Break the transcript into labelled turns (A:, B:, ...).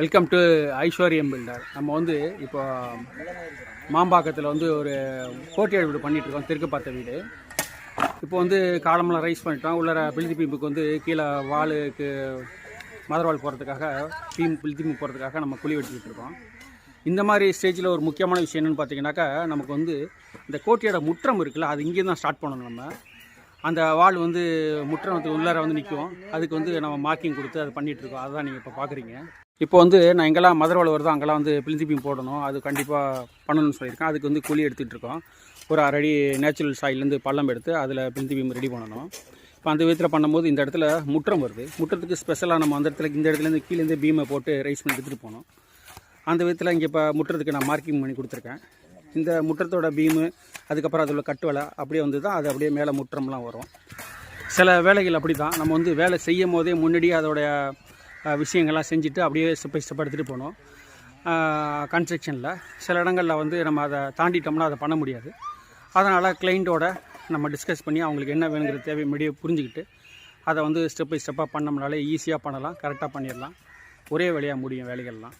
A: Welcome to ஐஸ்வர்யம் filter நம்ம வந்து இப்போ மாம்பாக்கத்தில் வந்து ஒரு போட்டியாளர் வீடு பண்ணிகிட்ருக்கோம் இருக்கோம் தெற்கு பார்த்த வீடு. இப்போ வந்து காலமெல்லாம் ரைஸ் பண்ணிட்டோம். உள்ள பில்தி பீம்புக்கு வந்து கீழே வாளுக்கு மதர்வாள் போகிறதுக்காக பீம் பில்தி பீம்பு போகிறதுக்காக நம்ம குழி வெட்டிக்கிட்டு இருக்கோம். இந்த மாதிரி ஸ்டேஜில் ஒரு முக்கியமான விஷயம் என்னென்னு பார்த்தீங்கன்னாக்கா நமக்கு வந்து இந்த கோட்டையோட முற்றம் இருக்குல்ல அது இங்கே தான் ஸ்டார்ட் பண்ணணும் நம்ம. அந்த வால் வந்து முற்றத்துக்கு உள்ளார வந்து நிற்கும். அதுக்கு வந்து நம்ம மார்க்கிங் கொடுத்து அது பண்ணிகிட்ருக்கோம் அதுதான் நீங்கள் இப்போ பார்க்குறீங்க. இப்போ வந்து நான் எங்கெல்லாம் மதர்வாள் வருதோ அங்கெல்லாம் வந்து பிளிந்திப்பியும் பீம் போடணும். அது கண்டிப்பாக பண்ணணும்னு சொல்லியிருக்கேன். அதுக்கு வந்து கூலி எடுத்துகிட்டு இருக்கோம் ஒரு அரை அடி நேச்சுரல் சாயிலேருந்து பள்ளம் எடுத்து அதில் பிளிஞ்சி பீம் ரெடி பண்ணணும். இப்போ அந்த விதத்தில் பண்ணும்போது இந்த இடத்துல முற்றம் வருது. முற்றத்துக்கு ஸ்பெஷலாக நம்ம அந்த இடத்துல இந்த இடத்துலேருந்து கீழேருந்து பீமை போட்டு ரைஸ் பண்ணி எடுத்துகிட்டு போனோம் அந்த விதத்தில் இங்கே இப்போ முற்றத்துக்கு நான் மார்க்கிங் பண்ணி கொடுத்துருக்கேன். இந்த முற்றத்தோட பீமு அதுக்கப்புறம் அதில் கட்டு வேலை அப்படியே வந்து தான் அது அப்படியே மேலே முற்றம்லாம் வரும். சில வேலைகள் அப்படி தான் நம்ம வந்து வேலை செய்யும் போதே முன்னாடியே அதோடைய விஷயங்கள்லாம் செஞ்சுட்டு அப்படியே ஸ்டெப் பை ஸ்டெப் எடுத்துகிட்டு போனோம். கன்ஸ்ட்ரக்ஷனில் சில இடங்களில் வந்து நம்ம அதை தாண்டிட்டோம்னா அதை பண்ண முடியாது. அதனால் கிளைண்ட்டோட நம்ம டிஸ்கஸ் பண்ணி அவங்களுக்கு என்ன வேணுங்கிற தேவை முன்னாடியே புரிஞ்சுக்கிட்டு அதை வந்து ஸ்டெப் பை ஸ்டெப்பாக பண்ணோம்னாலே ஈஸியாக பண்ணலாம் கரெக்டாக பண்ணிடலாம். ஒரே வேலையாக முடியும் வேலைகள்லாம்.